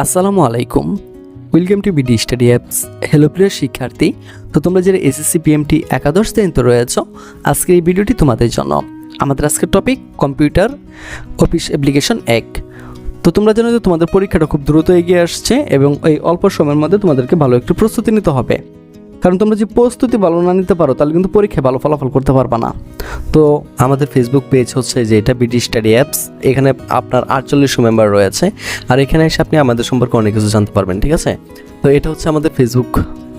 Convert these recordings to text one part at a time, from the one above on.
আসসালামু আলাইকুম। Welcome to BD study apps hello প্রিয় শিক্ষার্থী। তো তোমরা যারা এসএসসি পিএমটি একাদশ শ্রেণীতে রয়েছ, আজকের এই ভিডিওটি তোমাদের জন্য। আমাদের আজকের টপিক কম্পিউটার অফিস অ্যাপ্লিকেশন এক। তো তোমরা জানো যে তোমাদের পরীক্ষাটা খুব দ্রুত এগিয়ে আসছে এবং এই অল্প সময়ের মধ্যে তোমাদেরকে ভালো একটু প্রস্তুতি নিতে হবে। কারণ তোমরা যে প্রস্তুতি ভালো না নিতে পারো, তাহলে কিন্তু পরীক্ষায় ভালো ফলাফল করতে পারবা না। তো আমাদের ফেসবুক পেজ হচ্ছে যে এটা বিডি স্টাডি অ্যাপস এখানে আপনার আটচল্লিশশো মেম্বার রয়েছে। আর এখানে এসে আপনি আমাদের সম্পর্কে অনেক কিছু জানতে পারবেন, ঠিক আছে? তো এটা হচ্ছে আমাদের ফেসবুক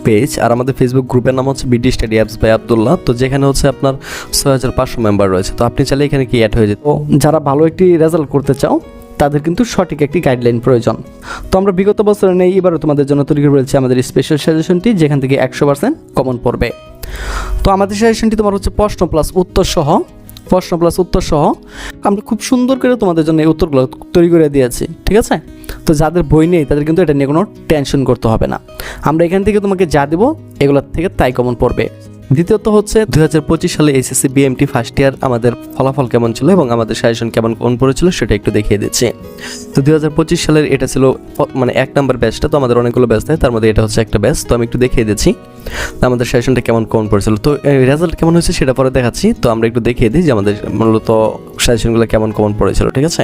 পেজ আর আমাদের ফেসবুক গ্রুপের নাম হচ্ছে BD study apps by Abdullah তো যেখানে হচ্ছে আপনার ছয় হাজার পাঁচশো মেম্বার রয়েছে। তো আপনি চাইলে এখানে কি অ্যাড হয়ে যেত? যারা ভালো একটি রেজাল্ট করতে চাও তাদের কিন্তু সঠিক একটি গাইডলাইন প্রয়োজন। তো আমরা বিগত বছরে নেই, এবারও তোমাদের জন্য তৈরি করে রয়েছে আমাদের স্পেশাল সাজেশনটি যেখান থেকে একশো পার্সেন্ট কমন পড়বে। তো আমাদের সাজেশনটি তোমার হচ্ছে প্রশ্ন প্লাস উত্তর সহ, প্রশ্ন প্লাস উত্তর সহ। আমরা খুব সুন্দর করে তোমাদের জন্য এই উত্তরগুলো তৈরি করে দিয়েছি, ঠিক আছে? তো যাদের বই নেই, তাদের কিন্তু এটা নিয়ে কোনো টেনশন করতে হবে না। আমরা এখান থেকে তোমাকে যা দেবো, এগুলোর থেকে তাই কমন পড়বে। দ্বিতীয়ত হচ্ছে, দুই হাজার পঁচিশ সালে এসএসসি বিএমটি ফার্স্ট ইয়ার আমাদের ফলাফল কেমন ছিল এবং আমাদের সাজেশন কেমন কোন পড়েছিল সেটা একটু দেখিয়ে দিচ্ছি। তো দুই হাজার পঁচিশ সালের এটা ছিল মানে এক নাম্বার ব্যাচটা তো আমাদের অনেকগুলো ব্যাচ থাকে, তার মধ্যে এটা হচ্ছে একটা ব্যাচ তো আমি একটু দেখিয়ে দিচ্ছি। আমাদের সেশনটা কেমন কোন পড়েছিল? তো রেজাল্ট কেমন হয়েছে সেটা পরে দেখাচ্ছি, তো আমরা একটু দেখিয়ে দিই যে আমাদের মূলত সাজেশনগুলো কেমন কেমন পড়েছিল, ঠিক আছে?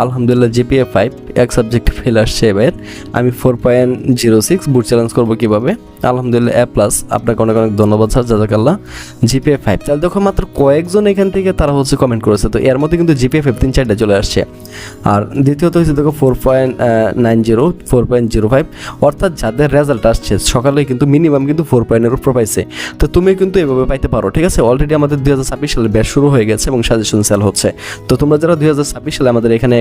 আলহামদুলিল্লাহ জিপিএ ফাইভ এক সাবজেক্ট ফেল আসছে এবার। আমি ফোর পয়েন্ট জিরো সিক্স বুট চ্যালেঞ্জ করব কীভাবে? আলহামদুলিল্লাহ এ প্লাস আপনাকে অনেক অনেক ধন্যবাদ স্যার, জাজাকাল্লাহ। জিপিএ ফাইভ তাহলে দেখো মাত্র কয়েকজন এখান থেকে তারা হচ্ছে কমেন্ট করেছে। তো এর মধ্যে কিন্তু জিপিএ ফাইভ তিন, চারটা চলে আসছে। আর দ্বিতীয়ত হচ্ছে দেখো four point nine zero four point zero five অর্থাৎ যাদের রেজাল্ট আসছে, সকালে কিন্তু মিনিমাম কিন্তু ফোর পয়েন্টের উপর পাইছে। তো তুমি কিন্তু এভাবে পাইতে পারো, ঠিক আছে? অলরেডি আমাদের দুই হাজার ছাব্বিশ সালে ব্যাচ শুরু হয়ে গেছে এবং সাজেশন সেল হচ্ছে। তো তোমরা যারা দুই হাজার ছাব্বিশ সালে আমাদের এখানে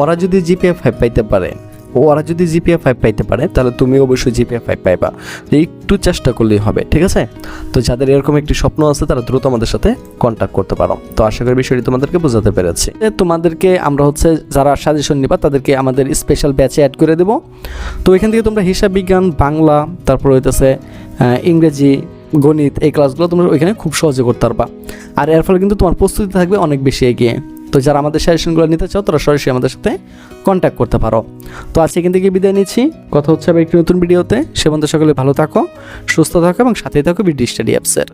ওরা যদি জিপিএ ফাইভ পাইতে পারে, ওরা যদি জিপিএ ফাইভ পাইতে পারে, তাহলে তুমি অবশ্যই জিপিএ ফাইভ পাইবা। একটু চেষ্টা করলেই হবে, ঠিক আছে? তো যাদের এরকম একটি স্বপ্ন আছে, তারা দ্রুত আমাদের সাথে কন্ট্যাক্ট করতে পারো। তো আশা করি বিষয়টি তোমাদেরকে বোঝাতে পেরেছি। তোমাদেরকে আমরা হচ্ছে যারা সাজেশন নিবা, তাদেরকে আমাদের স্পেশাল ব্যাচে অ্যাড করে দেব। তো এখান থেকে তোমরা হিসাব বিজ্ঞান, বাংলা, তারপর হইতেছে ইংরেজি, গণিত, এই ক্লাসগুলো তোমরা ওইখানে খুব সহজে করতে পারবা। আর এর ফলে কিন্তু তোমার প্রস্তুতি থাকবে অনেক বেশি এগিয়ে। তো যারা আমাদের সাজেশনগুলো নিতে চাও, তারা সরাসরি আমাদের সাথে কন্ট্যাক্ট করতে পারো। তো আজকে এখান থেকে বিদায় নিচ্ছি। কথা হচ্ছে আবার একটি নতুন ভিডিওতে সে বন্ধু সকলে ভালো থাকো, সুস্থ থাকো এবং সাথেই থাকো বিডি স্টাডি অ্যাপসের